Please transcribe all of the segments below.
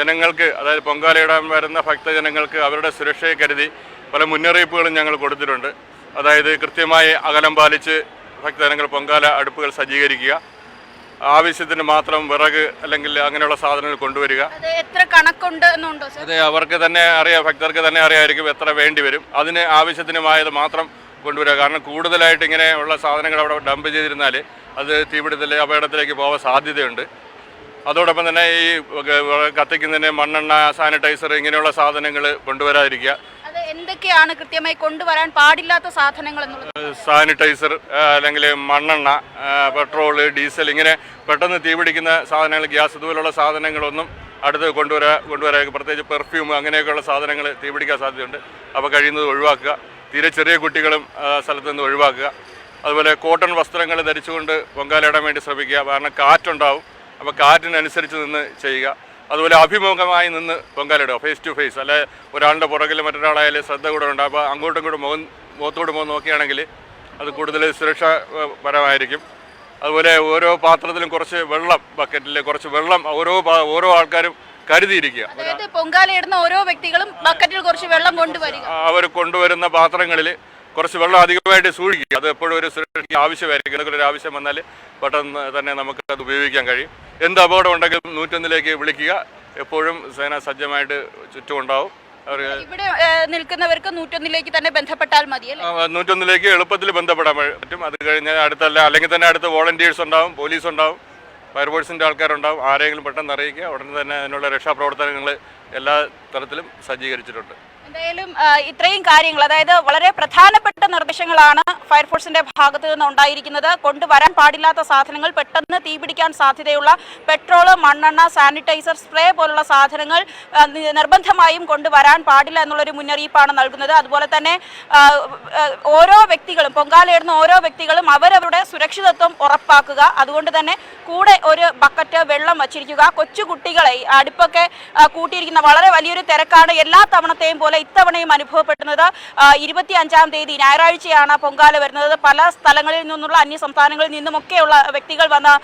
ജനങ്ങൾക്ക് അതായത് പൊങ്കാലയിടാൻ വരുന്ന ഭക്തജനങ്ങൾക്ക് അവരുടെ സുരക്ഷയെ കരുതി പല മുന്നറിയിപ്പുകളും ഞങ്ങൾ കൊടുത്തിട്ടുണ്ട്. അതായത് കൃത്യമായി അകലം പാലിച്ച് ഭക്തജനങ്ങൾ പൊങ്കാല അടുപ്പുകൾ സജ്ജീകരിക്കുക. ആവശ്യത്തിന് മാത്രം വിറക് അല്ലെങ്കിൽ അങ്ങനെയുള്ള സാധനങ്ങൾ കൊണ്ടുവരിക. അത് എത്ര കണക്കുണ്ട് എന്നുണ്ടോ അതെ അവർക്ക് തന്നെ അറിയാം ഭക്തർക്ക് തന്നെ അറിയാമായിരിക്കും എത്ര വേണ്ടി വരും. അതിന് ആവശ്യത്തിനുമായത് മാത്രം കൊണ്ടുവരിക. കാരണം കൂടുതലായിട്ട് ഇങ്ങനെയുള്ള സാധനങ്ങൾ അവിടെ ഡംപ് ചെയ്തിരുന്നാൽ അത് തീപിടുത്തിൽ അപകടത്തിലേക്ക് പോകാൻ സാധ്യതയുണ്ട്. അതോടൊപ്പം തന്നെ ഈ കത്തിക്കുന്നതിന് മണ്ണെണ്ണ സാനിറ്റൈസർ ഇങ്ങനെയുള്ള സാധനങ്ങൾ കൊണ്ടുവരാതിരിക്കുക. അത് എന്തൊക്കെയാണ് കൃത്യമായി കൊണ്ടുവരാൻ പാടില്ലാത്ത സാധനങ്ങൾ സാനിറ്റൈസർ അല്ലെങ്കിൽ മണ്ണെണ്ണ പെട്രോൾ പെട്രോൾ ഡീസൽ ഇങ്ങനെ പെട്ടെന്ന് തീപിടിക്കുന്ന സാധനങ്ങൾ ഗ്യാസ് ഇതുപോലുള്ള സാധനങ്ങളൊന്നും അടുത്ത് കൊണ്ടുവരാ കൊണ്ടുവരാ. പ്രത്യേകിച്ച് പെർഫ്യൂം അങ്ങനെയൊക്കെയുള്ള സാധനങ്ങൾ തീപിടിക്കാൻ സാധ്യതയുണ്ട്. അപ്പോൾ കഴിയുന്നത് ഒഴിവാക്കുക. തീരെ ചെറിയ കുട്ടികളും സ്ഥലത്ത് നിന്ന് ഒഴിവാക്കുക. അതുപോലെ കോട്ടൺ വസ്ത്രങ്ങൾ ധരിച്ചുകൊണ്ട് പൊങ്കാലയിടാൻ വേണ്ടി ശ്രമിക്കുക. കാരണം കാറ്റുണ്ടാവും. അപ്പോൾ കാറ്റിനനുസരിച്ച് നിന്ന് ചെയ്യുക. അതുപോലെ അഭിമുഖമായി നിന്ന് പൊങ്കാലിടുക ഫേസ് ടു ഫേസ് അല്ലെ ഒരാളുടെ പുറകിൽ മറ്റൊരാളായാലും ശ്രദ്ധ കൂടെ ഉണ്ട് അപ്പോൾ അങ്ങോട്ടും ഇങ്ങോട്ടും മുഖം മുഖത്തോട് മുഖം നോക്കുകയാണെങ്കിൽ അത് കൂടുതൽ സുരക്ഷാപരമായിരിക്കും അതുപോലെ ഓരോ പാത്രത്തിലും കുറച്ച് വെള്ളം ബക്കറ്റിൽ കുറച്ച് വെള്ളം ഓരോ ഓരോ ആൾക്കാരും കരുതിയിരിക്കുക. ഓരോ വ്യക്തികളും ബക്കറ്റിൽ കുറച്ച് വെള്ളം കൊണ്ടുവരിക. അവർ കൊണ്ടുവരുന്ന പാത്രങ്ങളിൽ കുറച്ച് വെള്ളം അധികമായിട്ട് സൂക്ഷിക്കുക. അത് എപ്പോഴും ഒരു സുരക്ഷയ്ക്ക് ആവശ്യമായിരിക്കും. എന്തെങ്കിലും ഒരു ആവശ്യം വന്നാൽ പെട്ടെന്ന് തന്നെ നമുക്ക് അത് ഉപയോഗിക്കാൻ കഴിയും. എന്ത് അപകടം ഉണ്ടെങ്കിലും നൂറ്റൊന്നിലേക്ക് വിളിക്കുക. എപ്പോഴും സേന സജ്ജമായിട്ട് ചുറ്റും ഉണ്ടാവും. ഇവിടെ നിൽക്കുന്നവർക്ക് നൂറ്റൊന്നിലേക്ക് തന്നെ ബന്ധപ്പെട്ടാൽ മതി നൂറ്റൊന്നിലേക്ക് എളുപ്പത്തിൽ ബന്ധപ്പെടാൻ പറ്റും. അത് കഴിഞ്ഞ് അടുത്തല്ല അല്ലെങ്കിൽ തന്നെ അടുത്ത് വോളണ്ടിയേഴ്സ് ഉണ്ടാവും പോലീസ് ഉണ്ടാവും ഫയർഫോഴ്സിന്റെ ആൾക്കാരുണ്ടാവും. ആരെങ്കിലും പെട്ടെന്ന് അറിയിക്കുക. ഉടനെ തന്നെ അതിനുള്ള രക്ഷാപ്രവർത്തനങ്ങൾ എല്ലാ തരത്തിലും സജ്ജീകരിച്ചിട്ടുണ്ട്. എന്തായാലും ഇത്രയും കാര്യങ്ങൾ അതായത് വളരെ പ്രധാനപ്പെട്ട നിർദ്ദേശങ്ങളാണ് ഫയർഫോഴ്സിന്റെ ഭാഗത്ത് നിന്ന് ഉണ്ടായിരിക്കുന്നത്. കൊണ്ടുവരാൻ പാടില്ലാത്ത സാധനങ്ങൾ പെട്ടെന്ന് തീപിടിക്കാൻ സാധ്യതയുള്ള പെട്രോൾ മണ്ണെണ്ണ സാനിറ്റൈസർ സ്പ്രേ പോലുള്ള സാധനങ്ങൾ നിർബന്ധമായും കൊണ്ടുവരാൻ പാടില്ല എന്നുള്ളൊരു മുന്നറിയിപ്പാണ് നൽകുന്നത്. അതുപോലെ തന്നെ ഓരോ വ്യക്തികളും പൊങ്കാലയിടുന്ന ഓരോ വ്യക്തികളും അവരവരുടെ സുരക്ഷിതത്വം ഉറപ്പാക്കുക. അതുകൊണ്ട് തന്നെ കൂടെ ഒരു ബക്കറ്റ് വെള്ളം വച്ചിരിക്കുക. കൊച്ചു കുട്ടികളെ അടുപ്പൊക്കെ കൂട്ടിയിരിക്കുന്ന വളരെ വലിയൊരു തിരക്കാണ്. എല്ലാ തവണത്തെയും പോലെ ഇത്തവണയും അനുഭവപ്പെടുന്നത് ഇരുപത്തി അഞ്ചാം തീയതി ഞായറാഴ്ചയാണ് പൊങ്കാല വരുന്നത്. പല സ്ഥലങ്ങളിൽ നിന്നുള്ള അന്യ സംസ്ഥാനങ്ങളിൽ നിന്നുമൊക്കെയുള്ള വ്യക്തികൾ വന്ന്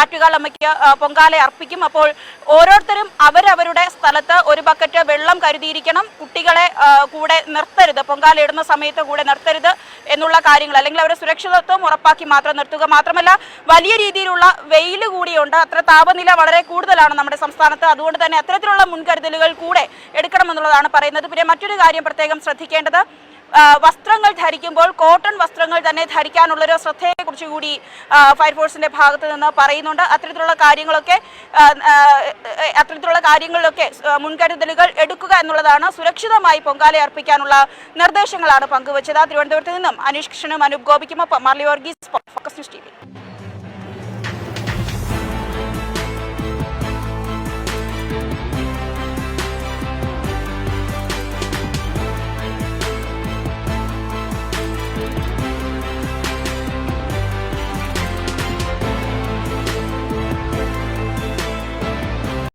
ആറ്റുകാലമ്മയ്ക്ക് പൊങ്കാല അർപ്പിക്കും. അപ്പോൾ ഓരോരുത്തരും അവരവരുടെ സ്ഥലത്ത് ഒരു ബക്കറ്റ് വെള്ളം കരുതിയിരിക്കണം. കുട്ടികളെ കൂടെ നിർത്തരുത്. പൊങ്കാല ഇടുന്ന സമയത്ത് കൂടെ നിർത്തരുത്. എന്നുള്ള കാര്യങ്ങൾ അല്ലെങ്കിൽ അവരുടെ സുരക്ഷിതത്വം ഉറപ്പാക്കി മാത്രം നിർത്തുക മാത്രമല്ല വലിയ രീതിയിലുള്ള വെയിൽ കൂടിയുണ്ട്. അത്ര താപനില വളരെ കൂടുതലാണ് നമ്മുടെ സംസ്ഥാനത്ത്. അതുകൊണ്ട് തന്നെ അത്തരത്തിലുള്ള മുൻകരുതലുകൾ കൂടെ എടുക്കണമെന്നുള്ളതാണ് പറയുന്നത്. പിന്നെ മറ്റൊരു കാര്യം പ്രത്യേകം ശ്രദ്ധിക്കേണ്ടത് വസ്ത്രങ്ങൾ ധരിക്കുമ്പോൾ കോട്ടൺ വസ്ത്രങ്ങൾ തന്നെ ധരിക്കാനുള്ളൊരു ശ്രദ്ധയെക്കുറിച്ച് കൂടി ഫയർഫോഴ്സിന്റെ ഭാഗത്ത് നിന്ന് പറയുന്നുണ്ട്. അത്തരത്തിലുള്ള കാര്യങ്ങളൊക്കെ അത്തരത്തിലുള്ള കാര്യങ്ങളിലൊക്കെ മുൻകരുതലുകൾ എടുക്കുക എന്നുള്ളതാണ് സുരക്ഷിതമായി പൊങ്കാല അർപ്പിക്കാനുള്ള നിർദ്ദേശങ്ങളാണ് പങ്കുവച്ചത്. തിരുവനന്തപുരത്ത് നിന്നും അനീഷ് കൃഷ്ണനും Anoop ഗോപിക്കുമൊപ്പം Marley Varghese focus news T